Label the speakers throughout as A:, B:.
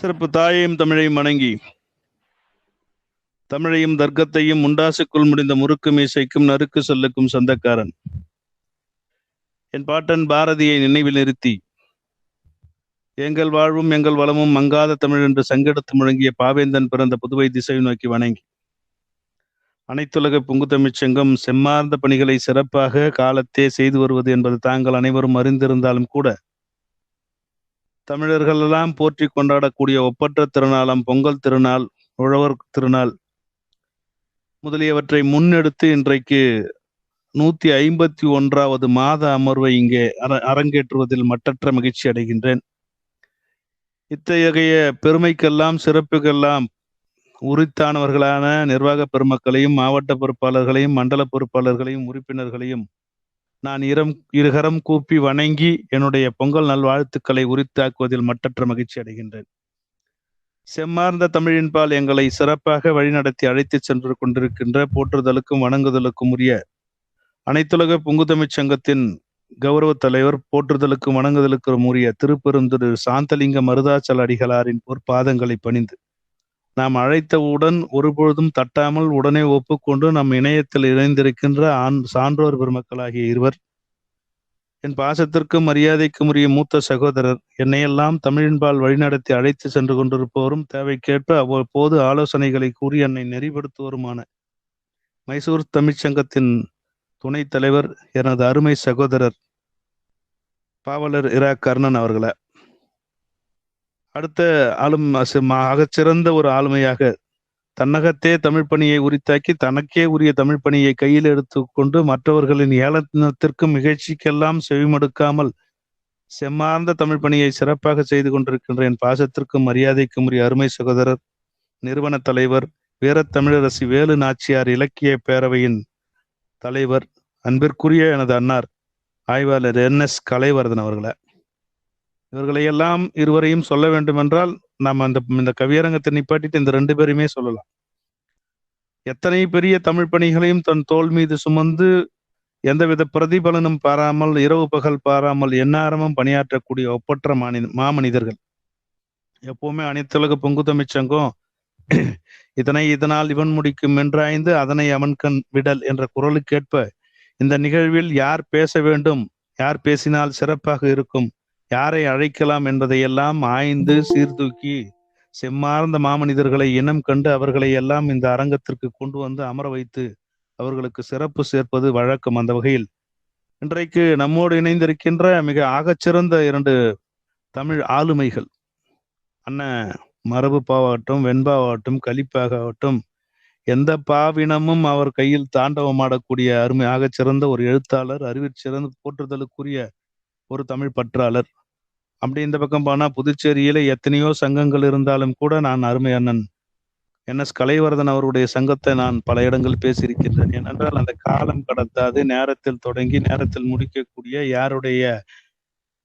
A: சிறப்பு தாயையும் தமிழையும் வணங்கி தமிழையும் தர்க்கத்தையும் முண்டாசுக்குள் முடிந்த முறுக்கு மீசைக்கும் நறுக்கு சொல்லுக்கும் சொந்தக்காரன். என் பாட்டன் பாரதியை நினைவில் நிறுத்தி எங்கள் வாழ்வும் எங்கள் வளமும் மங்காத தமிழ் என்று சங்கெடுத்து முழங்கிய பாவேந்தன் பிறந்த புதுவை திசை நோக்கி வணங்கி அனைத்துலக பொங்குத்தமிழ்ச் சங்கம் செம்மார்ந்த பணிகளை சிறப்பாக காலத்தே செய்து வருவது என்பது தாங்கள் அனைவரும் அறிந்திருந்தாலும் கூட தமிழர்கள் எல்லாம் போற்றி கொண்டாடக்கூடிய ஒப்பற்ற திருநாளாம் பொங்கல் திருநாள் உழவர் திருநாள் முதலியவற்றை முன்னெடுத்து இன்றைக்கு நூத்தி ஐம்பத்தி ஒன்றாவது மாத அமர்வை இங்கே அர அரங்கேற்றுவதில் மட்டற்ற மகிழ்ச்சி அடைகின்றேன். இத்தகைய பெருமைக்கெல்லாம் சிறப்புக்கெல்லாம் உரித்தானவர்களான நிர்வாக பெருமக்களையும் மாவட்ட பொறுப்பாளர்களையும் மண்டல பொறுப்பாளர்களையும் உறுப்பினர்களையும் நான் இரம் இருகரம் கூப்பி வணங்கி என்னுடைய பொங்கல் நல்வாழ்த்துக்களை உரித்தாக்குவதில் மட்டற்ற மகிழ்ச்சி அடைகின்றேன். செம்மார்ந்த தமிழின்பால் எங்களை சிறப்பாக வழிநடத்தி அழைத்துச் சென்று கொண்டிருக்கின்ற போற்றுதலுக்கும் வணங்குதலுக்கும் உரிய அனைத்துலக பொங்குதமிழ்ச் சங்கத்தின் கௌரவ தலைவர் போற்றுதலுக்கும் வணங்குதலுக்கும் உரிய திருப்பெருந்திரு சாந்தலிங்க மருதாச்சல் அடிகளாரின் பொற்பாதங்களை பணிந்து நாம் அழைத்தவுடன் ஒருபொழுதும் தட்டாமல் உடனே ஒப்புக்கொண்டு நம் இணையத்தில் இணைந்திருக்கின்ற ஆண் சான்றோர் பெருமக்களாகிய இருவர் என் பாசத்திற்கும் மரியாதைக்கும் உரிய மூத்த சகோதரர் என்னையெல்லாம் தமிழின்பால் வழிநடத்தி அழைத்து சென்று கொண்டிருப்பவரும் தேவைக்கேற்ப அவ்வப்போது ஆலோசனைகளை கூறி என்னை நெறிப்படுத்துவருமான மைசூர் தமிழ்ச்சங்கத்தின் துணைத் தலைவர் எனது அருமை சகோதரர் பாவலர் இரா கர்ணன் அவர்களை. அடுத்த ஆளும் ஆகச்சிறந்த ஒரு ஆளுமையாக தன்னகத்தே தமிழ் பணியை உரித்தாக்கி தனக்கே உரிய தமிழ் பணியை கையில் எடுத்துக்கொண்டு மற்றவர்களின் ஏளனத்திற்கும் நிகழ்ச்சிக்கெல்லாம் செவிமடுக்காமல் செம்மார்ந்த தமிழ் பணியை சிறப்பாக செய்து கொண்டிருக்கின்ற என் பாசத்திற்கும் மரியாதைக்கும் உரிய அருமை சகோதரர் நிறுவன தலைவர் வீரத்தமிழரசி வேலு நாச்சியார் இலக்கிய பேரவையின் தலைவர் அன்பிற்குரிய எனது அன்னார் ஆய்வாளர் என் எஸ் கலைவர்தன் அவர்களை. இவர்களையெல்லாம் இருவரையும் சொல்ல வேண்டுமென்றால் நாம் அந்த இந்த கவியரங்கத்தை நிப்பாட்டிட்டு இந்த ரெண்டு பேருமே சொல்லலாம். எத்தனை பெரிய தமிழ் பணிகளையும் தன் தோல் மீது சுமந்து எந்தவித பிரதிபலனும் பாராமல் இரவு பகல் பாராமல் எந்நேரமும் பணியாற்றக்கூடிய ஒப்பற்ற மானி மாமனிதர்கள். எப்பவுமே அனைத்துலக பொங்கு தமிழ்ச்சங்கம் இதனை இதனால் இவன் முடிக்கும் என்றாய்ந்து அதனை அவன் கண் விடல் என்ற குரலுக்கேற்ப இந்த நிகழ்வில் யார் பேச வேண்டும் யார் பேசினால் சிறப்பாக இருக்கும் யாரை அழைக்கலாம் என்பதையெல்லாம் ஆய்ந்து சீர்தூக்கி செம்மார்ந்த மாமனிதர்களை இனம் கண்டு அவர்களை எல்லாம் இந்த அரங்கத்திற்கு கொண்டு வந்து அமர வைத்து அவர்களுக்கு சிறப்பு சேர்ப்பது வழக்கம் அந்த வகையில். இன்றைக்கு நம்மோடு இணைந்திருக்கின்ற மிக ஆகச்சிறந்த இரண்டு தமிழ் ஆளுமைகள் அண்ணன் மரபு பாவாகட்டும் வெண்பாவாகட்டும் கலிப்பாகட்டும் எந்த பாவினமும் அவர் கையில் தாண்டவமாடக்கூடிய அருமை ஆகச்சிறந்த ஒரு எழுத்தாளர் அறிவிற்சிறந்த போற்றுதலுக்குரிய ஒரு தமிழ் பற்றாளர். அப்படி இந்த பக்கம் போனால் புதுச்சேரியில எத்தனையோ சங்கங்கள் இருந்தாலும் கூட நான் அருமை அண்ணன். என் எஸ் கலைவர்தன் அவருடைய சங்கத்தை நான் பல இடங்கள் பேசியிருக்கின்றேன். ஏனென்றால் அந்த காலம் கடத்தாது நேரத்தில் தொடங்கி நேரத்தில் முடிக்கக்கூடிய யாருடைய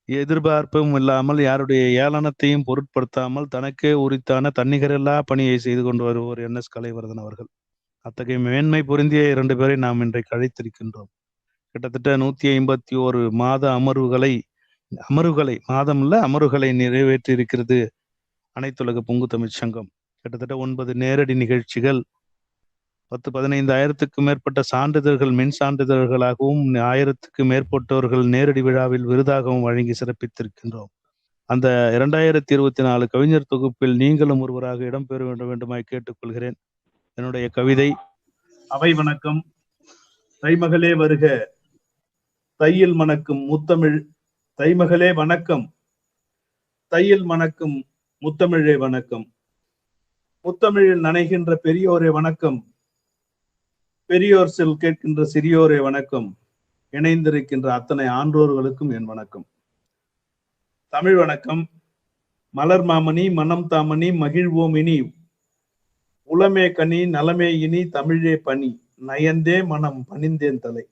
A: எதிர்பார்ப்பும் இல்லாமல் யாருடைய ஏளனத்தையும் பொருட்படுத்தாமல் தனக்கே உரித்தான தன்னிகரில்லா பணியை செய்து கொண்டு வருவோர் என் எஸ் கலைவர்தன் அவர்கள். அத்தகைய மேன்மை பொருந்திய இரண்டு பேரை நாம் இன்றைக்கு அழைத்திருக்கின்றோம். கிட்டத்தட்ட நூத்தி ஐம்பத்தி ஒரு மாத அமர்வுகளை அமர்வுகளை மாதம் அமர்வுகளை நிறைவேற்றி இருக்கிறது அனைத்துலக பொங்கு தமிழ் சங்கம். கிட்டத்தட்ட ஒன்பது நேரடி நிகழ்ச்சிகள். பத்து பதினைந்தாயிரத்துக்கும் மேற்பட்ட சான்றிதழ்கள் மின் சான்றிதழ்களாகவும் ஆயிரத்துக்கு மேற்பட்டவர்கள் நேரடி விழாவில் விருதாகவும் வழங்கி சிறப்பித்திருக்கின்றோம். அந்த இரண்டாயிரத்தி இருபத்தி நாலு கவிஞர் தொகுப்பில் நீங்களும் ஒருவராக இடம்பெற வேண்டும் வேண்டுமாய் கேட்டுக்கொள்கிறேன். என்னுடைய கவிதை அவை வணக்கம். தைமகளே வருக. தையில் மணக்கும் முத்தமிழ் தைமகளே வணக்கம். தையில் வணக்கம் முத்தமிழே வணக்கம். முத்தமிழில் நனைகின்ற பெரியோரே வணக்கம். பெரியோர் செல் கேட்கின்ற சிறியோரே வணக்கம். இணைந்திருக்கின்ற அத்தனை ஆன்றோர்களுக்கும் என் வணக்கம். தமிழ் வணக்கம். மலர் மாமணி மனம் தாமணி மகிழ்வோம் இனி. உளமே கனி நலமே இனி தமிழே பணி நயந்தே மனம் பணிந்தேன் தலை.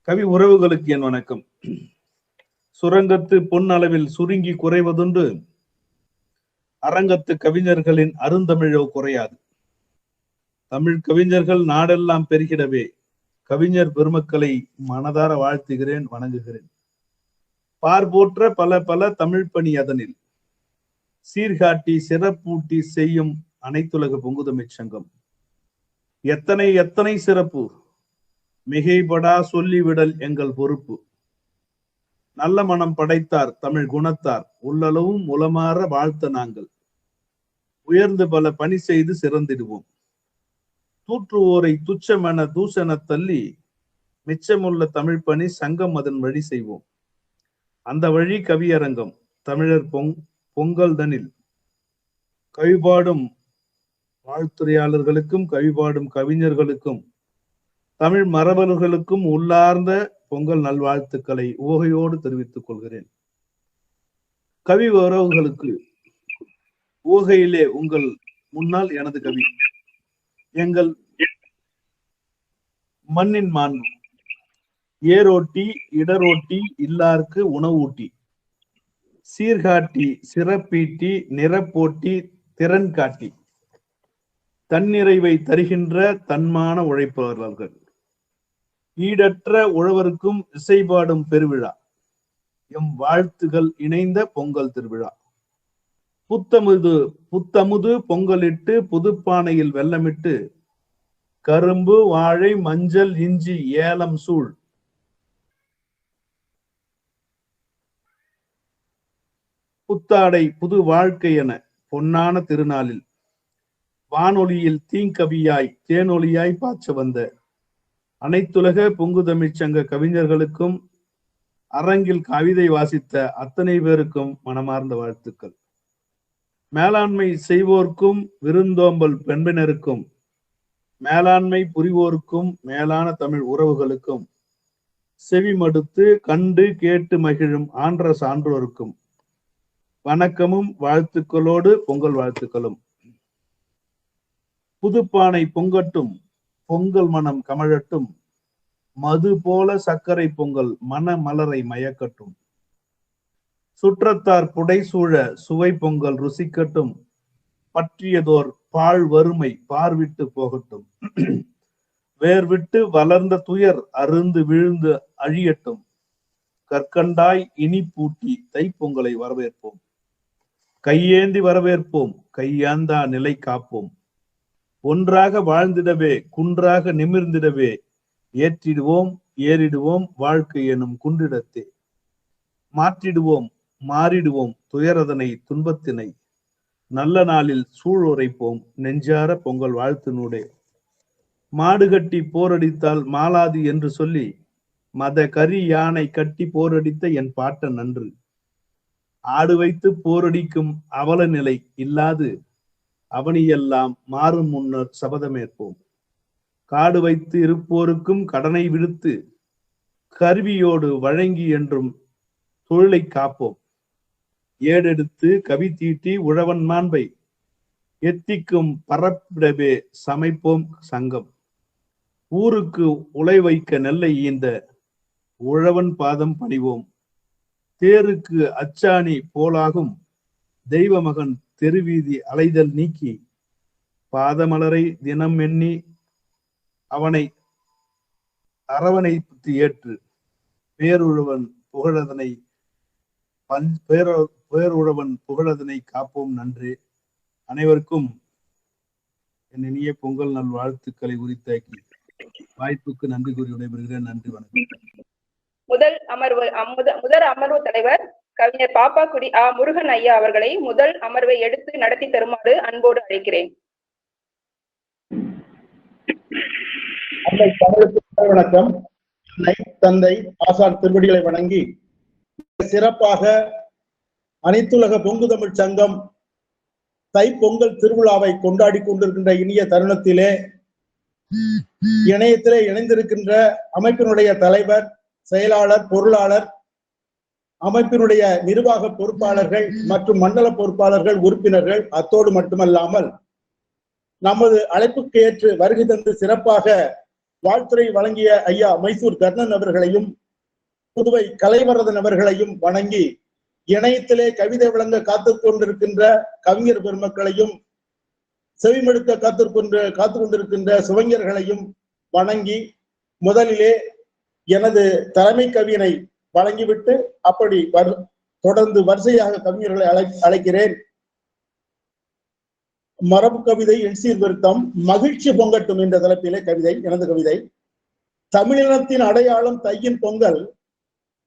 A: கவி உறவுகளுக்கு என் வணக்கம். சுரங்கத்து பொன் அளவில் சுருங்கி குறைவதுண்டு அரங்கத்து கவிஞர்களின் அருந்தமிழோ குறையாது. தமிழ் கவிஞர்கள் நாடெல்லாம் பெருகிடவே கவிஞர் பெருமக்களை மனதார வாழ்த்துகிறேன் வணங்குகிறேன். பார்போற்ற பல பல தமிழ் பணி அதனில் சீர்காட்டி சிறப்பூட்டி செய்யும் அனைத்துலக பொங்குதமிழ் சங்கம். எத்தனை எத்தனை சிறப்பு மிகைபடா சொல்லிவிடல் எங்கள் பொறுப்பு. நல்ல மனம் படைத்தார் தமிழ் குணத்தார். உள்ளளவும் உளமாற வாழ்த்த நாங்கள். உயர்ந்து பல பணி செய்து சிறந்திடுவோம். தூற்றுவோரை துச்சமென தூஷண தள்ளி மிச்சமுள்ள தமிழ் பணி சங்கம் அதன் வழி செய்வோம். அந்த வழி கவியரங்கம் தமிழர் பொங் பொங்கல் தனில். கவிபாடும் வாழ்த்துறையாளர்களுக்கும் கவிபாடும் கவிஞர்களுக்கும் தமிழ் மரபர்களுக்கும் உள்ளார்ந்த பொங்கல் நல்வாழ்த்துக்களை உவகையோடு தெரிவித்துக் கொள்கிறேன். கவி உறவுகளுக்கு ஊகையிலே உங்கள் முன்னால் எனது கவி எங்கள் மண்ணின் மாண்பு ஏரோட்டி இடரோட்டி இல்லார்க்கு உணவூட்டி சீர்காட்டி சிறப்பீட்டி நிறப்போட்டி திறன் காட்டி தன்னிறைவை தருகின்ற தன்மான உழைப்பவர்கள். ஈடற்ற உழவருக்கும் இசைபாடும் பெருவிழா. எம் வாழ்த்துகள் இணைந்த பொங்கல் திருவிழா. புத்தமுது புத்தமுது பொங்கலிட்டு புதுப்பானையில் வெள்ளமிட்டு கரும்பு வாழை மஞ்சள் இஞ்சி ஏலம் சூழ். புத்தாடை புது வாழ்க்கை என பொன்னான திருநாளில் வானொலியில் தீங்கவியாய் தேனொலியாய் பாய்ச்ச வந்த அனைத்துலக பொங்கு தமிழ்ச்சங்க கவிஞர்களுக்கும் அரங்கில் கவிதை வாசித்த அத்தனை பேருக்கும் மனமார்ந்த வாழ்த்துக்கள். மேலாண்மை செய்வோர்க்கும் விருந்தோம்பல் பெண்பினருக்கும் மேலாண்மை புரிவோருக்கும் மேலான தமிழ் உறவுகளுக்கும் செவி மடுத்து கண்டு கேட்டு மகிழும் ஆன்ற சான்றோருக்கும் வணக்கமும் வாழ்த்துக்களோடு பொங்கல் வாழ்த்துக்களும். புதுப்பானை பொங்கட்டும் பொங்கல் மனம் கமழட்டும். மது போல சர்க்கரை பொங்கல் மன மலரை மயக்கட்டும். சுற்றத்தார் புடைசூழ சுவை பொங்கல் ருசிக்கட்டும். பற்றியதோர் பாழ் வறுமை பார்விட்டு போகட்டும். வேர்விட்டு வளர்ந்த துயர் அருந்து விழுந்து அழியட்டும். கற்கண்டாய் இனி பூட்டி தைப்பொங்கலை வரவேற்போம். கையேந்தி வரவேற்போம். கையாந்தா நிலை காப்போம். ஒன்றாக வாழ்ந்திடவே குன்றாக நிமிர்ந்திடவே ஏற்றிடுவோம் ஏறிடுவோம் வாழ்க்கை எனும் குன்றிடத்தே. மாற்றிடுவோம் மாறிடுவோம் துயரதனை துன்பத்தினை. நல்ல நாளில் சூழ் உரைப்போம் நெஞ்சார பொங்கல் வாழ்த்து நூடே மாடு கட்டி போரடித்தால் மாலாது என்று சொல்லி மத கரி யானை கட்டி போரடித்த என் பாட்டன் நன்று ஆடு வைத்து போரடிக்கும் அவல நிலை இல்லாது அவனியெல்லாம் மாறும் முன்னர் சபதமேற்போம். காடு வைத்து இருப்போருக்கும் கடனை விடுத்து கருவியோடு வழங்கி என்றும் தொழிலை காப்போம். ஏடெடுத்து கவி தீட்டி உழவன் மாண்பை எத்திக்கும் பரப்பிடவே சமைப்போம் சங்கம். ஊருக்கு உலை வைக்க நெல்லை ஈந்த உழவன் பாதம் பணிவோம். தேருக்கு அச்சாணி போலாகும் தெய்வ மகன் தெருவீதி அலைதல் நீக்கி பாதமலரை தினம் எண்ணி அவனை அரவணைத்து ஏற்று பேருழவன் புகழதனை பஞ் பேர பேருழவன் புகழதனை காப்போம் நன்று. அனைவருக்கும் என் இனிய பொங்கல் நல் வாழ்த்துக்களை உரித்தாக்கி வாய்ப்புக்கு நன்றி கூறி விடைபெறுகிறேன். நன்றி வணக்கம்.
B: முதல் அமர்வு முதல் அமர்வு தலைவர் கவிஞர் பாப்பாக்குடி ஆ. முருகன் ஐயா அவர்களை முதல் அமர்வை எடுத்து நடத்தி தருமாறு அன்போடு அழைக்கிறேன்.
C: வணக்கம். தந்தை ஆசான் திருவடிகளை வணங்கி சிறப்பாக அனைத்துலக பொங்கு தமிழ் சங்கம் தை பொங்கல் திருவிழாவை கொண்டாடி கொண்டிருக்கின்ற இனிய தருணத்திலே இணையத்திலே இணைந்திருக்கின்ற அமைப்பினுடைய தலைவர் செயலாளர் பொருளாளர் அமைப்பினுடைய நிர்வாக பொறுப்பாளர்கள் மற்றும் மண்டல பொறுப்பாளர்கள் உறுப்பினர்கள் அத்தோடு மட்டுமல்லாமல் நமது அழைப்புக்கு ஏற்று வருகை தந்து சிறப்பாக வாழ்த்துறை வழங்கிய ஐயா மைசூர் கர்ணன் அவர்களையும் புதுவை கலைவரதன் அவர்களையும் வணங்கி இணையத்திலே கவிதை விளங்க காத்துக் கொண்டிருக்கின்ற கவிஞர் பெருமக்களையும் செவிமடுக்க காத்துக்கொண்டு காத்து கொண்டிருக்கின்ற சுவஞர்களையும் வணங்கி முதலிலே எனது தலைமை கவியனை வழங்கிவிட்டு அப்படி தொடர்ந்து வரிசையாக கவிஞர்களை அழை அழைக்கிறேன். மரபு கவிதை என் விருத்தம் மகிழ்ச்சி பொங்கட்டும் என்ற தலைப்பிலே கவிதை எனது கவிதை. தமிழினத்தின் அடையாளம் தையின் பொங்கல்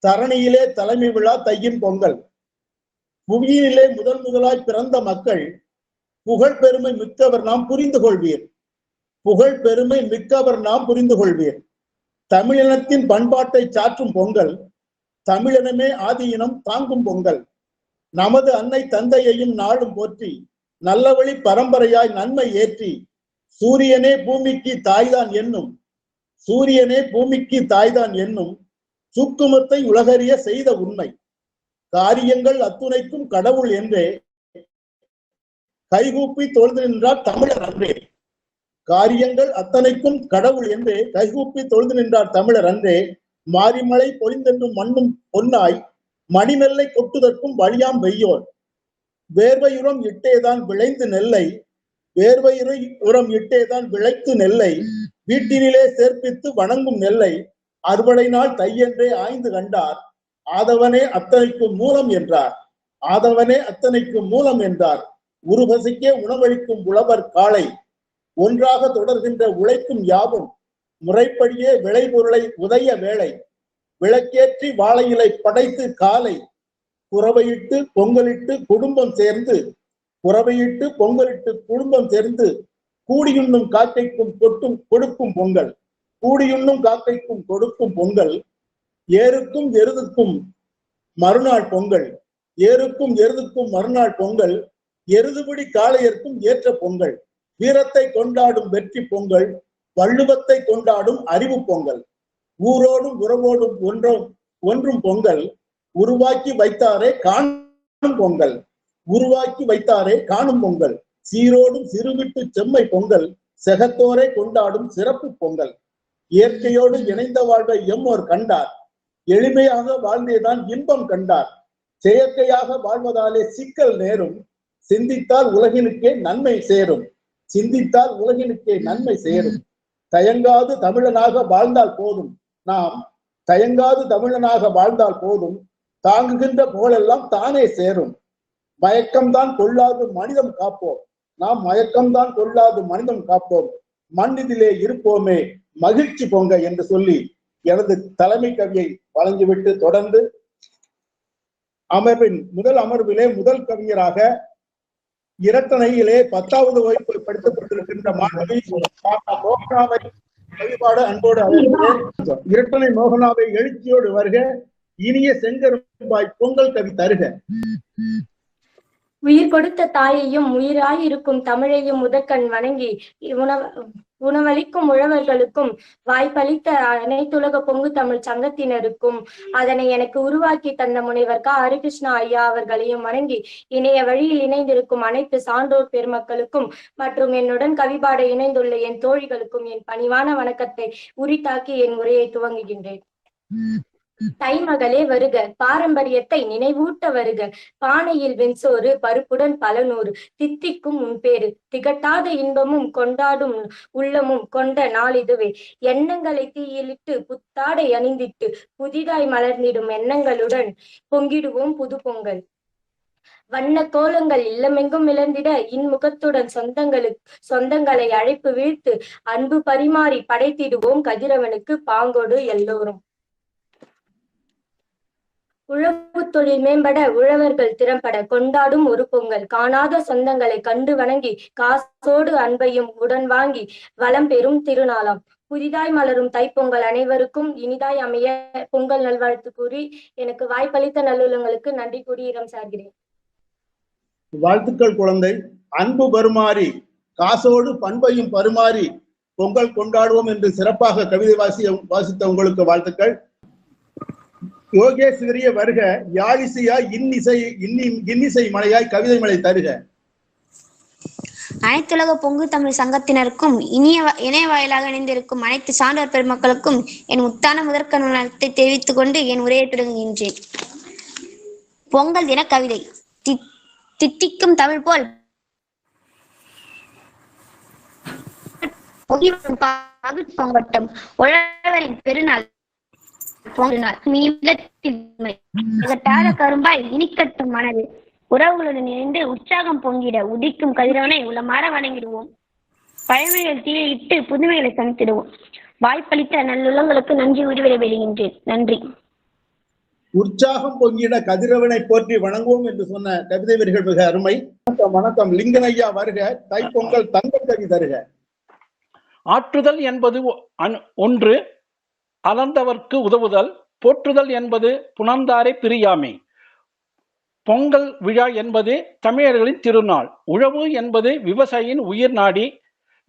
C: தரணியிலே தலைமை விழா தையின் பொங்கல். புவியிலே முதல் முதலாய் பிறந்த மக்கள் புகழ் பெருமை மிக்கவர் நாம் புரிந்து கொள்வீர். புகழ் பெருமை மிக்கவர் நாம் புரிந்து கொள்வீர். தமிழினத்தின் பண்பாட்டை சாற்றும் பொங்கல் தமிழினமே ஆதியினம் தாங்கும் பொங்கல். நமது அன்னை தந்தையையும் நாடும் போற்றி நல்ல வழி பரம்பரையாய் நன்மை ஏற்றி சூரியனே பூமிக்கு தாய்தான் என்னும் சூரியனே பூமிக்கு தாய்தான் என்னும் சுக்குமத்தை உலகறிய செய்த உண்மை. காரியங்கள் அத்துணைக்கும் கடவுள் என்றே கைகூப்பி தொழுது நின்றார் தமிழர் அன்றே. காரியங்கள் அத்தனைக்கும் கடவுள் என்றே கைகூப்பி தொழுது நின்றார் தமிழர் அன்றே. மாரிமலை பொழிந்தென்றும் மண்ணும் பொன்னாய் மணிமெல்லை கொட்டுதற்கும் வழியாம் வெய்யோர். வேர்வையுரம் இட்டேதான் விளைந்து நெல்லை வேர்வையுரை உரம் இட்டேதான் விளைத்து நெல்லை வீட்டினிலே சேர்ப்பித்து வணங்கும் நெல்லை அறுவடை நாள் தையென்றே ஆய்ந்து கண்டார். ஆதவனே அத்தனைக்கு மூலம் என்றார். ஆதவனே அத்தனைக்கு மூலம் என்றார். உருபசிக்கே உணவளிக்கும் உழவர் காளை ஒன்றாக தொடர்கின்ற உழைக்கும் யாவும் முறைப்படியே விளைபொருளை உதய வேளை விளக்கேற்றி வாழையிலை படைத்து காலை குறவையிட்டு பொங்கலிட்டு குடும்பம் சேர்ந்து குறவையிட்டு பொங்கலிட்டு குடும்பம் சேர்ந்து கூடியுண்ணும் காக்கைக்கும் கொட்டும் கொடுக்கும் பொங்கல் கூடியுண்ணும் காக்கைக்கும் கொடுக்கும் பொங்கல் ஏருக்கும் எருதுக்கும் மறுநாள் பொங்கல் ஏருக்கும் எருதுக்கும் மறுநாள் பொங்கல் எருதுபிடி காளையர்க்கும் ஏற்ற பொங்கல் வீரத்தை கொண்டாடும் வெற்றி பொங்கல் வள்ளுவத்தை கொண்டாடும் அறிவு பொங்கல். ஊரோடும் உறவோடும் ஒன்றும் ஒன்றும் பொங்கல். உருவாக்கி வைத்தாரே காணும் பொங்கல். உருவாக்கி வைத்தாரே காணும் பொங்கல். சீரோடும் சிறுவிட்டு செம்மை பொங்கல். செகத்தோரை கொண்டாடும் சிறப்பு பொங்கல். இயற்கையோடு இணைந்த வாழ்வை எம்மோர் கண்டார். எளிமையாக வாழ்ந்தேதான் இன்பம் கண்டார். செயற்கையாக வாழ்வதாலே சிக்கல் நேரும். சிந்தித்தால் உலகினுக்கே நன்மை சேரும். சிந்தித்தால் உலகினுக்கே நன்மை சேரும். தயங்காது தமிழனாக வாழ்ந்தால் போதும். நாம் தயங்காது தமிழனாக வாழ்ந்தால் போதும். தாங்குகின்ற புகழெல்லாம் தானே சேரும். மயக்கம்தான் கொள்ளாது மனிதம் காப்போம். நாம் மயக்கம்தான் கொள்ளாது மனிதம் காப்போம். மண்ணிதிலே இருப்போமே மகிழ்ச்சி பொங்க என்று சொல்லி எனது தலைமை கவியை வழங்கிவிட்டு தொடர்ந்து அமர்வின் முதல் அமர்விலே முதல் கவிஞராக இரட்டனையிலே பத்தாவது வகுப்பு படித்துக் கொண்டிருக்கின்ற மாணவி மோகனாவை வழிபாடு அன்போடு அழைக்கிறேன். இரட்டனை மோகனாவை எழுச்சியோடு வருக. இனிய செங்கரும்பாய் பொங்கல் கவி தருக.
D: உயிர் கொடுத்த தாயையும் உயிராயிருக்கும் தமிழையும் முதற்கண் வணங்கி உணவ உணவளிக்கும் உழவர்களுக்கும் வாய்ப்பளித்த அனைத்துலக பொங்கு தமிழ் சங்கத்தினருக்கும் அதனை எனக்கு உருவாக்கி தந்த முனைவர் க. ஹரிகிருஷ்ணா ஐயா அவர்களையும் வணங்கி இணைய வழியில் இணைந்திருக்கும் அனைத்து சான்றோர் பெருமக்களுக்கும் மற்றும் என்னுடன் கவிபாட இணைந்துள்ள என் தோழிகளுக்கும் என் பணிவான வணக்கத்தை உரித்தாக்கி என் உரையை துவங்குகின்றேன். தைமகளே வருக பாரம்பரியத்தை நினைவூட்ட வருக. பானையில் வெண்சோறு பருப்புடன் பல நூறு தித்திக்கும் உன்பேரு திகட்டாத இன்பமும் கொண்டாடும் உள்ளமும் கொண்ட நாளிதுவே எண்ணங்களை தீயிலிட்டு புத்தாடை அணிந்திட்டு புதிதாய் மலர்ந்திடும் எண்ணங்களுடன் பொங்கிடுவோம் புது பொங்கல். வண்ண கோலங்கள் இல்லமெங்கும் இழந்திட இன்முகத்துடன் சொந்தங்களுக்கு சொந்தங்களை அழைப்பு வீழ்த்து அன்பு பரிமாறி படைத்திடுவோம் கதிரவனுக்கு பாங்கோடு எல்லோரும். உழவு தொழில் மேம்பட உழவர்கள் திறம்பட கொண்டாடும் ஒரு பொங்கல். காணாத சொந்தங்களை கண்டு வணங்கி காசோடு அன்பையும் உடன் வாங்கி வளம் பெறும் திருநாளாம். புதிதாய் மலரும் தைப்பொங்கல் அனைவருக்கும் இனிதாய் அமைய பொங்கல் நல்வாழ்த்து கூறி எனக்கு வாய்ப்பளித்த நல்லுள்ளங்களுக்கு நன்றி கூறி இடம் சார்கிறேன்.
C: வாழ்த்துக்கள் குழந்தை. அன்பு பருமாறி காசோடு பண்பையும் பருமாறி பொங்கல் கொண்டாடுவோம் என்று சிறப்பாக கவிதை வாசி வாசித்த உங்களுக்கு வாழ்த்துக்கள். யோகேஸ்வரிய வருக யாழிசையாய் இன்னிசை இன்னி இன்னிசை மலையாய் கவிதை மலை தருக.
E: அனைத்துலக பொங்கு தமிழ் சங்கத்தினருக்கும் இனிய வ- இணைய வாயிலாக இணைந்திருக்கும் அனைத்து சான்றோர் பெருமக்களுக்கும் என் முத்தான முதற்க நலத்தை தெரிவித்துக் கொண்டு என் உரையை தொடங்குகின்றேன். பொங்கல் தின கவிதை. தி- தித்திக்கும் தமிழ் போல். பொங்கிவரும் பொங்கட்டும். உழவரின் பெருநாள். திகட்டாத கரும்பாய் இனிக்கட்டும் மனது. உறவுகளுடன் இணைந்து உற்சாகம் பொங்கிட உதிக்கும் கதிரவனை உளமாற வணங்கிடுவோம். பழமைகள் தீயிட்டு புதுமைகளை தனித்திடுவோம் வாய்ப்பளித்த நல்லுள்ளங்களுக்கு நன்றி உரிவிட வெளிகின்றேன் நன்றி.
C: உற்சாகம் பொங்கிட கதிரவனை போற்றி வணங்குவோம் என்று சொன்ன கவிதை வரிகள் மிக அருமை. வணக்கம் வணக்கம். லிங்கனையா வருக. தைப்பொங்கல் தங்க கவி தருக.
F: ஆற்றுதல் என்பது ஒன்று. அலர்ந்தவர்க்கு உதவுதல் போற்றுதல் என்பது புணர்ந்தாரை பிரியாமை. பொங்கல் விழா என்பது தமிழர்களின் திருநாள். உழவு என்பது விவசாயியின் உயிர் நாடி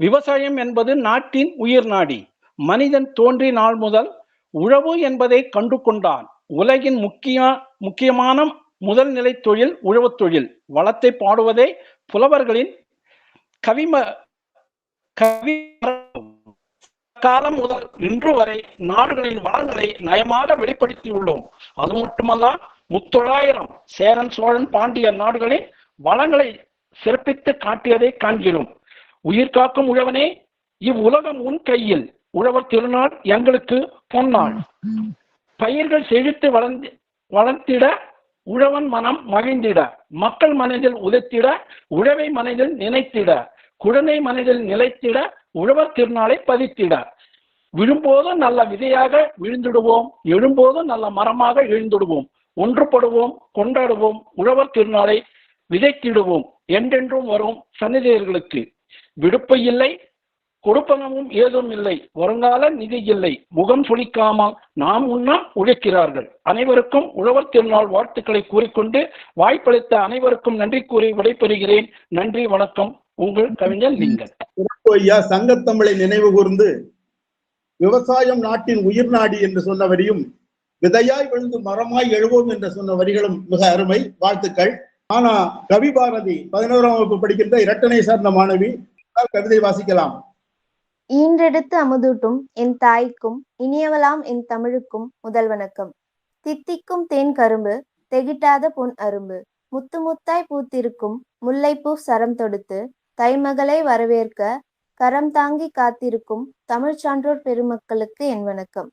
F: விவசாயம் என்பது நாட்டின் உயிர் நாடி. மனிதன் தோன்றி நாள் முதல் உழவு என்பதை கண்டு கொண்டான் உலகின் முக்கிய முக்கியமான முதல் நிலை தொழில் உழவுத் தொழில். வளத்தை பாடுவதே புலவர்களின் கவிம கவி காலம் முதல் இன்று வரை நாடுகளின் வளங்களை நயமாக வெளிப்படுத்தியுள்ளோம். அது மட்டுமல்ல முத்தொள்ளாயிரம் சேரன் சோழன் பாண்டிய நாடுகளின் வளங்களை சிறப்பித்து காட்டியதை காண்கிறோம். உயிர் காக்கும் உழவனே இவ்வுலகம் உன் கையில். உழவர் திருநாள் எங்களுக்கு பொன்னாள். பயிர்கள் செழித்து வளர்ந்து வளர்த்திட உழவன் மனம் மகிழ்ந்திட. மக்கள் மனதில் உதைத்திட உழவை மனதில் நினைத்திட. குழந்தை மனதில் நிலைத்திட உழவர் திருநாளை பதித்திட. விழும்போதும் நல்ல விதையாக விழுந்துடுவோம். எழும்போதும் நல்ல மரமாக எழுந்துடுவோம். ஒன்றுபடுவோம் கொண்டாடுவோம் உழவர் திருநாளை விதைத்திடுவோம் என்றென்றும் வரும் சன்னிதியர்களுக்கு விடுப்பு இல்லை கொடுப்பனமும் ஏதும் இல்லை வருங்கால நிதி இல்லை முகம் சுழிக்காமல் நாம் உண்ணாம் உழைக்கிறார்கள். அனைவருக்கும் உழவர் திருநாள் வாழ்த்துக்களை கூறிக்கொண்டு வாய்ப்பளித்த அனைவருக்கும் நன்றி கூறி விடைபெறுகிறேன். நன்றி வணக்கம். உங்கள் கவிஞர்
C: ஐயா சங்கத்தமிழை நினைவு கூர்ந்து விவசாயம் நாட்டின் உயிர் நாடி என்று சொன்ன வரியும் விதையாய் விழுந்து மரமாய் எழுவோம் என்று சொன்ன வரிகளும் மிக அருமை. வாழ்த்துக்கள். ஆனா கவி பாரதி பதினோராம் வகுப்பு படிக்கின்ற இரட்டனை சார்ந்த மாணவி கவிதை வாசிக்கலாம்?
G: ஈன்றெடுத்து அமுதூட்டும் என் தாய்க்கும் இனியவளாம் என் தமிழுக்கும் முதல் வணக்கம் தித்திக்கும் தேன் கரும்பு தெகிட்டாத பொன் அரும்பு. முத்து முத்தாய் பூத்திருக்கும் முல்லைப்பூ சரம் தொடுத்து தைமகளை வரவேற்க கரம் தாங்கி காத்திருக்கும் தமிழ் சான்றோர் பெருமக்களுக்கு என் வணக்கம்.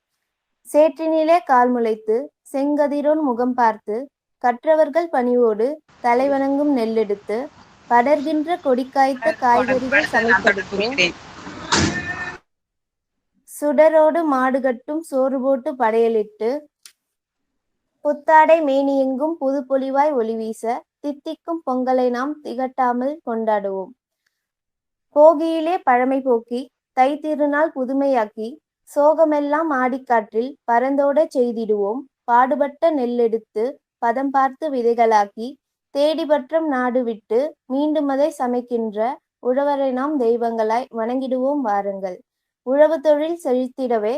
G: சேற்றினிலே கால் முளைத்து செங்கதிரோன் முகம் பார்த்து கற்றவர்கள் பணிவோடு தலைவணங்கும் நெல்லெடுத்து படர்கின்ற கொடிக்காய்த்த காய்கறிகள் சமைப்படுத்து சுடரோடு மாடு கட்டும் சோறு போட்டு படையலிட்டு புத்தாடை மேனியெங்கும் புது பொலிவாய் ஒளி வீச தித்திக்கும் பொங்கலை நாம் திகட்டாமல் கொண்டாடுவோம். போகியிலே பழமை போக்கி தை திருநாள் புதுமையாக்கி சோகமெல்லாம் ஆடிக்காற்றில் பரந்தோட செய்திடுவோம். பாடுபட்ட நெல்லெடுத்து பதம் பார்த்து விதைகளாக்கி தேடிபற்றம் நாடு விட்டு மீண்டும் அதை சமைக்கின்ற உழவரை நாம் தெய்வங்களாய் வணங்கிடுவோம் வாருங்கள். உழவு தொழில் செழித்திடவே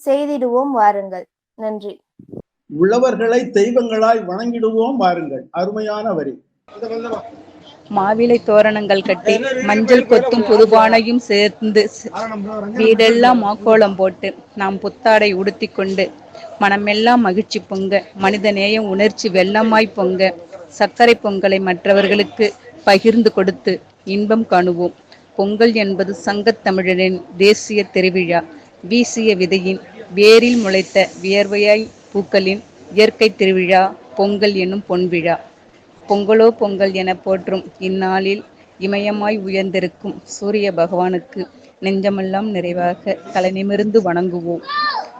G: செய்திடுவோம் வாருங்கள். நன்றி.
C: உழவர்களை தெய்வங்களாய் வணங்கிடுவோம் வாருங்கள். அருமையான வரி.
H: மாவிலை தோரணங்கள் கட்டி மஞ்சள் கொத்தும் புதுபானையும் சேர்ந்து வீடெல்லாம் மாக்கோலம் போட்டு நாம் புத்தாடை உடுத்திக் கொண்டு மனமெல்லாம் மகிழ்ச்சி பொங்க மனித நேயம் உணர்ச்சி வெள்ளமாய் பொங்க சர்க்கரை பொங்கலை மற்றவர்களுக்கு பகிர்ந்து கொடுத்து இன்பம் காணுவோம். பொங்கல் என்பது சங்கத் தமிழரின் தேசிய திருவிழா. வீசிய விதையின் வேரில் முளைத்த வியர்வையாய் பூக்களின் இயற்கை திருவிழா பொங்கல் என்னும் பொன்விழா. பொங்கலோ பொங்கல் என போற்றும் இந்நாளில் இமயமாய் உயர்ந்திருக்கும் சூரிய பகவானுக்கு நெஞ்சமெல்லாம் நிறைவாக தலைநிமிர்ந்து வணங்குவோம்.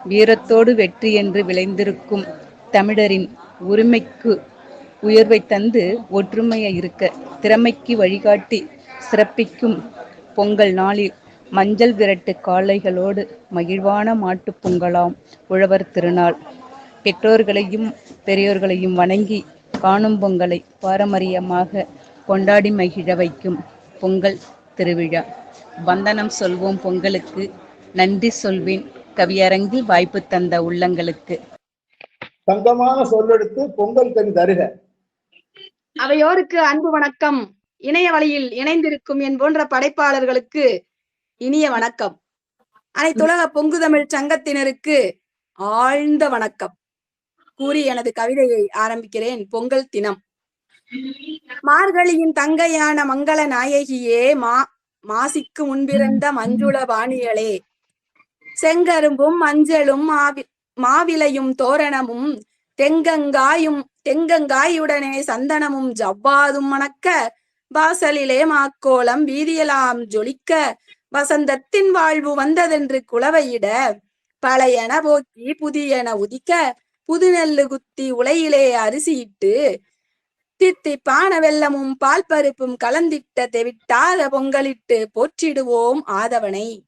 H: வீரத்தோடு வெற்றி என்று விளைந்திருக்கும் தமிழரின் உரிமைக்கு உயர்வை தந்து ஒற்றுமையை இருக்க திறமைக்கு வழிகாட்டி சிறப்பிக்கும் பொங்கல் நாளில் மஞ்சள் விரட்டு காளைகளோடு மகிழ்வான மாட்டுப் பொங்கலாம். உழவர் திருநாள். பெற்றோர்களையும் பெரியோர்களையும் வணங்கி காணும் பொங்கலை பாரம்பரியமாக கொண்டாடி மகிழ வைக்கும் பொங்கல் திருவிழா. வந்தனம் சொல்வோம் பொங்கலுக்கு. நன்றி சொல்வேன். கவியரங்கில் வாய்ப்பு தந்த உள்ளங்களுக்கு.
C: தங்கமான சொல்லெடுத்து பொங்கல் கவி தருக.
I: அவையோருக்கு அன்பு வணக்கம். இணைய வழியில் இணைந்திருக்கும் என் போன்ற படைப்பாளர்களுக்கு இனிய வணக்கம். அனைத்துலக பொங்குதமிழ் சங்கத்தினருக்கு ஆழ்ந்த வணக்கம். கூறி எனது கவிதையை ஆரம்பிக்கிறேன். பொங்கல் தினம். மார்கழியின் தங்கையான மங்கள நாயகியே மா மாசிக்கு முன்பிறந்த மஞ்சுள பாணிகளே. செங்கரும்பும் மஞ்சளும் மாவி மாவிலையும் தோரணமும் தெங்கங்காயும் தெங்கங்காயுடனே சந்தனமும் ஜவ்வாதும் மணக்க வாசலிலே மாக்கோலம் வீதியெல்லாம் ஜொலிக்க வசந்தத்தின் வாழ்வு வந்ததென்று குளவையிட பழையன போக்கி புதியன உதிக்க புது நெல்லு குத்தி உலையிலே அரிசியிட்டு தித்திப்பான வெள்ளமும் பால் பருப்பும் கலந்திட்ட தெவிட்டாத பொங்கலிட்டு போற்றிடுவோம் ஆதவனை.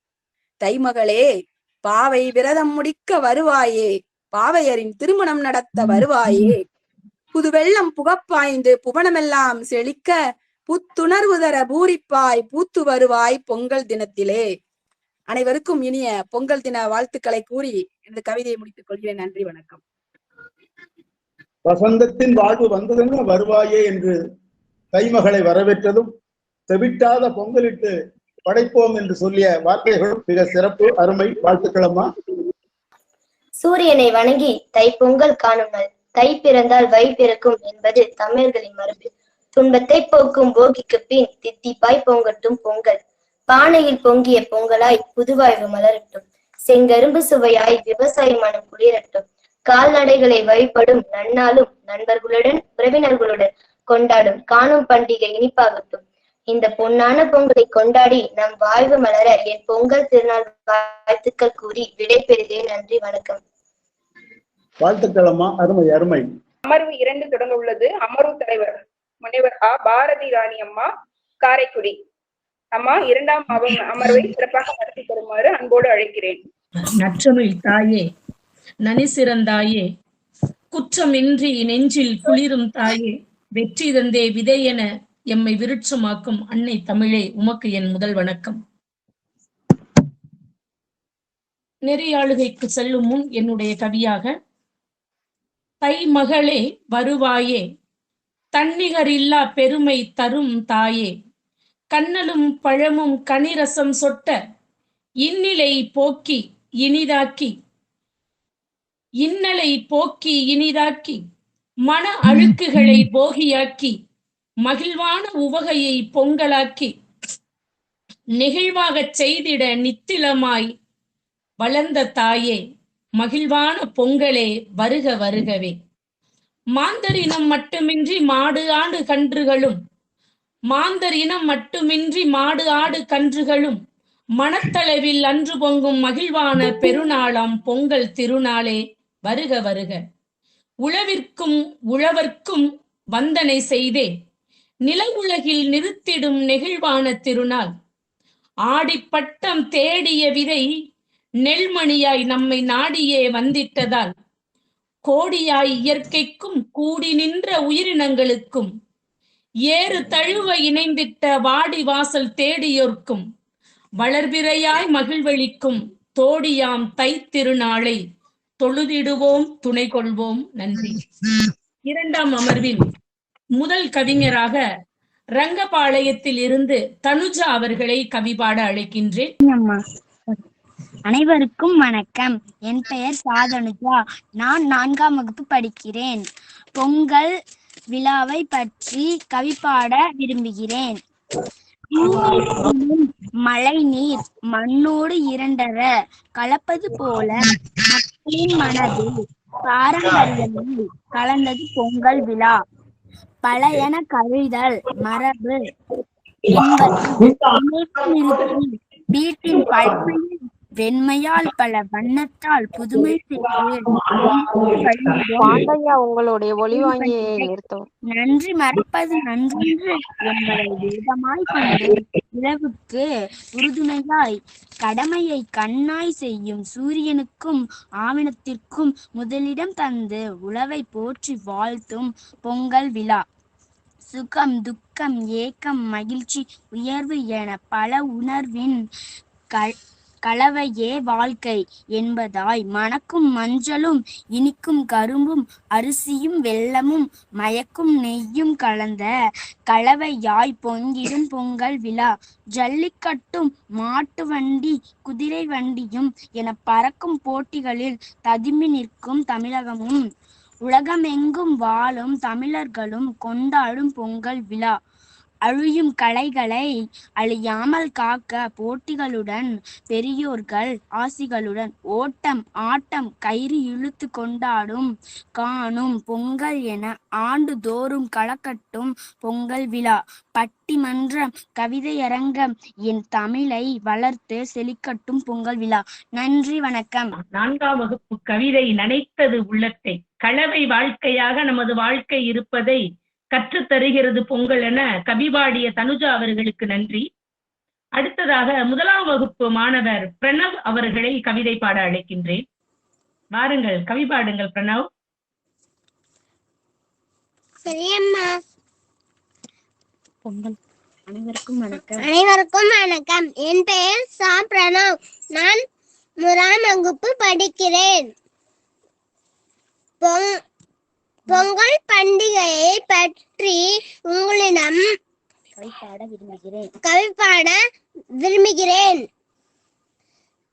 I: தைமகளே பாவை விரதம் முடிக்க வருவாயே. பாவையரின் திருமணம் நடத்த வருவாயே. புது வெள்ளம் புகப்பாய்ந்து புவனமெல்லாம் செழிக்க புத்துணர்வு தர பூரிப்பாய் பூத்து வருவாய் பொங்கல் தினத்திலே. அனைவருக்கும் இனிய பொங்கல் தின வாழ்த்துக்களை கூறி இந்த கவிதையை முடித்துக் கொள்கிறேன். நன்றி வணக்கம்.
C: வசந்தத்தின் வாழ்வு வந்ததுன்னா வருவாயே என்று தைமகளை வரவேற்றதும் செவிட்டாத பொங்கலிட்டு படைப்போம் என்று சொல்லிய வார்த்தைகளும் மிக சிறப்பு அருமை வாழ்த்துக்களம்மா
D: சூரியனை வணங்கி தைப்பொங்கல் காணும் நாள் தை பிறந்தால் வை பிறக்கும் என்பது தமிழர்களின் மரபு. துன்பத்தை போக்கும் போகிக்கு பின் தித்திப்பாய் பொங்கட்டும் பொங்கல். பானையில் பொங்கிய பொங்கலாய் புதுவாய்வு மலரட்டும். செங்கரும்பு சுவையாய் விவசாய மனம் குளிரட்டும். கால்நடைகளை வழிபடும் நன்னாளும் நண்பர்களுடன் உறவினர்களுடன் கொண்டாடும் காணும் பண்டிகை இனிப்பாகட்டும். இந்த பொன்னான பொங்கலை கொண்டாடி நம் வாழ்வு மலர என் பொங்கல் திருநாள் வாழ்த்துக்கள் கூறி விடைபெறுகிறேன். நன்றி வணக்கம்.
C: வாழ்த்துக்களம்மா அருமை அருமை.
B: அமர்வு இரண்டு தொடங்க உள்ளது அமர்வு தலைவர் முனைவர் ஆ. பாரதி ராணி அம்மா காரைக்குடி. அம்மா இரண்டாம் அவ- அமர்வை சிறப்பாக நடத்தி தருமாறு அன்போடு அழைக்கிறேன்.
J: நற்றமிழ் தாயே நனி சிறந்தாயே குற்றமின்றி நெஞ்சில் குளிரும் தாயே வெற்றி தந்தே விதையென எம்மை விருட்சமாக்கும் அன்னை தமிழே உமக்கு என் முதல் வணக்கம். நெறியாளுகைக்கு செல்லும் முன் என்னுடைய கவியாக தை மகளே வருவாயே தன்னிகரில்லா பெருமை தரும் தாயே கண்ணலும் பழமும் கனிரசம் சொட்ட இந்நிலை போக்கி இனிதாக்கி இன்னலை போக்கி இனிதாக்கி மன அழுக்குகளை போகியாக்கி மகிழ்வான உவகையை பொங்கலாக்கி நெகிழ்வாகச் செய்திட நித்திலமாய் வளர்ந்த தாயே மகிழ்வான பொங்கலே வருக வருகவே. மாந்தர் இனம் மட்டுமின்றி மாடு ஆடு கன்றுகளும் மாந்தர் இனம் மட்டுமின்றி மாடு ஆடு கன்றுகளும் மனத்தளவில் அன்று பொங்கும் மகிழ்வான பெருநாளாம் பொங்கல் திருநாளே வருக வருக. உழவிற்கும் உழவர்க்கும் வந்தனை செய்தே. நில உலகில் நிறுத்திடும் நெகிழ்வான திருநாள். ஆடிப்பட்டம் தேடிய விதை நெல்மணியாய் நம்மை நாடியே வந்திட்டதால். கோடியாய் இயற்கைக்கும் கூடி நின்ற உயிரினங்களுக்கும். ஏறு தழுவ இணைந்திட்ட வாடி வாசல் தேடியோர்க்கும். வளர்பிறையாய் மகிழ்வளிக்கும் தோடியாம் தை திருநாளை தொழுதிடுவோம் துணை கொள்வோம். நன்றி. இரண்டாம் அமர்வின் முதல் கவிஞராக ரங்கபாளையத்தில் இருந்து தனுஜா அவர்களை கவிபாட அழைக்கின்றேன்.
E: அம்மா அனைவருக்கும் வணக்கம். என் பெயர் சாதனுஜா. நான் நான்காம் வகுப்பு படிக்கிறேன். பொங்கல் விழாவை பற்றி கவி பாட விரும்புகிறேன். மழை நீர் மண்ணோடு இரண்டர கலப்பது போல மக்களின் மனதில் பாரம்பரியமில் கலந்தது பொங்கல் விழா. பழையன கழிதல் மரபு நிறுத்தி வீட்டின் பழமையை வெண்மையால் பல வண்ணத்தால் புதுமை
K: உங்களுடைய ஒளி வாங்கியை நிறுத்தவும்.
E: நன்றி மறப்பது நன்றென்று என்பதை வேதமாய் கொண்டு இரவுக்கு உறுதுணையாய் கடமையை கண்ணாய் செய்யும் சூரியனுக்கும் ஆவணத்திற்கும் முதலிடம் தந்து உழவை போற்றி வாழ்த்தும் பொங்கல் விழா. சுகம் துக்கம் ஏக்கம் மகிழ்ச்சி உயர்வு என பல உணர்வின் க கலவையே வாழ்க்கை என்பதாய் மணக்கும் மஞ்சளும் இனிக்கும் கரும்பும் அரிசியும் வெள்ளமும் மயக்கும் நெய்யும் கலந்த கலவையாய் பொங்கிடும் பொங்கல் விழா. ஜல்லிக்கட்டும் மாட்டு வண்டி குதிரை வண்டியும் என பறக்கும் போட்டிகளில் ததும்பி நிற்கும் தமிழகமும். உலகமெங்கும் வாழும் தமிழர்களும் கொண்டாடும் பொங்கல் விழா. அழியும் கலைகளை அழியாமல் காக்க போட்டிகளுடன் பெரியோர்கள் ஆசிகளுடன் ஓட்டம் ஆட்டம் கயிறு இழுத்து கொண்டாடும் காணும் பொங்கல் என ஆண்டுதோறும் கலக்கட்டும் பொங்கல் விழா. பட்டிமன்றம் கவிதையரங்கம் என் தமிழை வளர்த்து செழிக்கட்டும் பொங்கல் விழா. நன்றி வணக்கம்.
J: நான்காம் வகுப்பு கவிதை நினைத்தது உள்ளத்தை கலவை வாழ்க்கையாக நமது வாழ்க்கை இருப்பதை கற்றுத் தருகிறது பொங்கல் என கவிபாடிய தனுஜா அவர்களுக்கு நன்றி. அடுத்ததாக முதலாம் வகுப்பு மாணவர் பிரணவ் அவர்களை கவிதை பாட அழைக்கின்றேன். வாருங்கள் கவி பாடுங்கள் பிரணவ்.
L: சரியம்மா
E: பொங்கல். அனைவருக்கும் வணக்கம்.
L: அனைவருக்கும் வணக்கம். என் பெயர் சா பிரணவ். நான் முதலாம் வகுப்பு படிக்கிறேன். பொங்- பொங்கல் பண்டிகையை பற்றி உங்களிடம்
E: கவி பாட விரும்புகிறேன்.
L: கவி பாட விரும்புகிறேன்.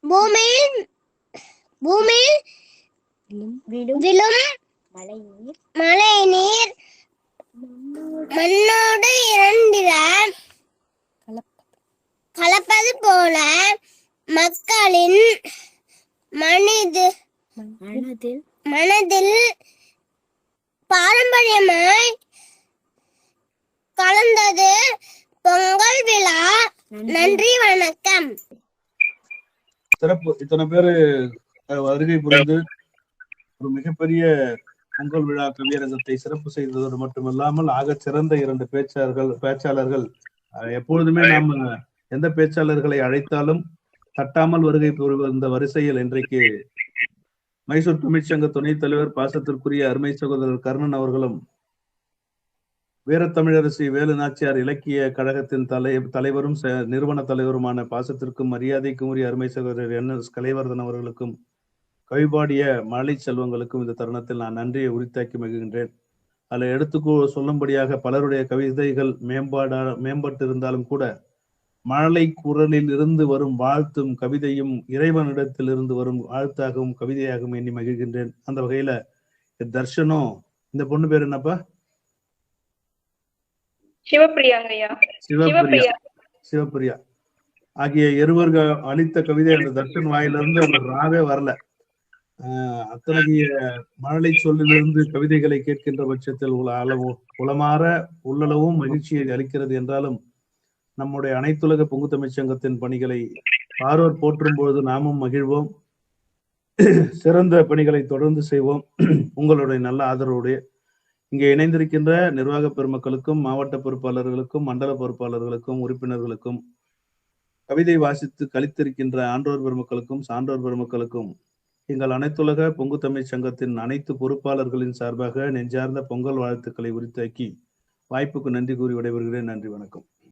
L: பூமியில் விழும்
E: மழை நீர்
L: மழை நீர் மண்ணோடு இரண்டிட கலப்பது போல மக்களின் மனித
E: மனதில்
L: மனதில் பாரம்பரியமாய் கலந்தது பொங்கல் விழா. நன்றி. வணக்கம்.
A: சிறப்பு. இத்தனை பேரு வருகை புரிந்து ஒரு மிகப்பெரிய பொங்கல் விழா கவியரங்கத்தை சிறப்பு செய்ததோடு மட்டுமல்லாமல் ஆகச் சிறந்த இரண்டு பேச்சாளர்கள் பேச்சாளர்கள் எப்பொழுதுமே நாம எந்த பேச்சாளர்களை அழைத்தாலும் தட்டாமல் வருகை புரிவ இந்த வரிசையில் இன்றைக்கு மைசூர் தமிழ்ச்சங்க துணைத் தலைவர் பாசத்திற்குரிய அருமை சகோதரர் கர்ணன் அவர்களும் வீரத்தமிழரசி வேலு நாச்சியார் இலக்கிய கழகத்தின் தலை தலைவரும் ச- நிறுவன தலைவருமான பாசத்திற்கும் மரியாதைக்கும் உரிய அருமை சகோதரர் என் எஸ் கலைவர்தன் அவர்களுக்கும் கவிபாடிய மழை செல்வங்களுக்கும் இந்த தருணத்தில் நான் நன்றியை உரித்தாக்கி மகிழ்கின்றேன். அதில் எடுத்து சொல்லும்படியாக பலருடைய கவிதைகள் மேம்பாடா மேம்பட்டு இருந்தாலும் கூட மழலை குரலில் இருந்து வரும் வாழ்த்தும் கவிதையும் இறைவனிடத்தில் இருந்து வரும் வாழ்த்தாகவும் கவிதையாகவும் எண்ணி மகிழ்கின்றேன். அந்த வகையில தர்ஷனும் இந்த பொண்ணு பேர் என்னப்பா? சிவபிரியா சிவபிரியா ஆகிய இருவர்கள் அளித்த கவிதை அந்த தர்ஷன் வாயிலிருந்து அந்த ராவே வரல. ஆஹ் அத்தகைய மழலை சொல்லிலிருந்து கவிதைகளை கேட்கின்ற பட்சத்தில் உல அளவு உளமாற உள்ளளவும் மகிழ்ச்சியை அளிக்கிறது என்றாலும் நம்முடைய அனைத்துலக பொங்கு தமிழ்ச் சங்கத்தின் பணிகளை ஆர்வர் போற்றும் பொழுது நாமும் மகிழ்வோம். சிறந்த பணிகளை தொடர்ந்து செய்வோம். உங்களுடைய நல்ல ஆதரவுடைய இங்கே இணைந்திருக்கின்ற நிர்வாக பெருமக்களுக்கும் மாவட்ட பொறுப்பாளர்களுக்கும் மண்டல பொறுப்பாளர்களுக்கும் உறுப்பினர்களுக்கும் கவிதை வாசித்து கழித்திருக்கின்ற ஆன்றோர் பெருமக்களுக்கும் சான்றோர் பெருமக்களுக்கும் எங்கள் அனைத்துலக பொங்கு தமிழ் சங்கத்தின் அனைத்து பொறுப்பாளர்களின் சார்பாக நெஞ்சார்ந்த பொங்கல் வாழ்த்துக்களை உரித்தாக்கி வாய்ப்புக்கு நன்றி கூறி விடைபெறுகிறேன். நன்றி வணக்கம்.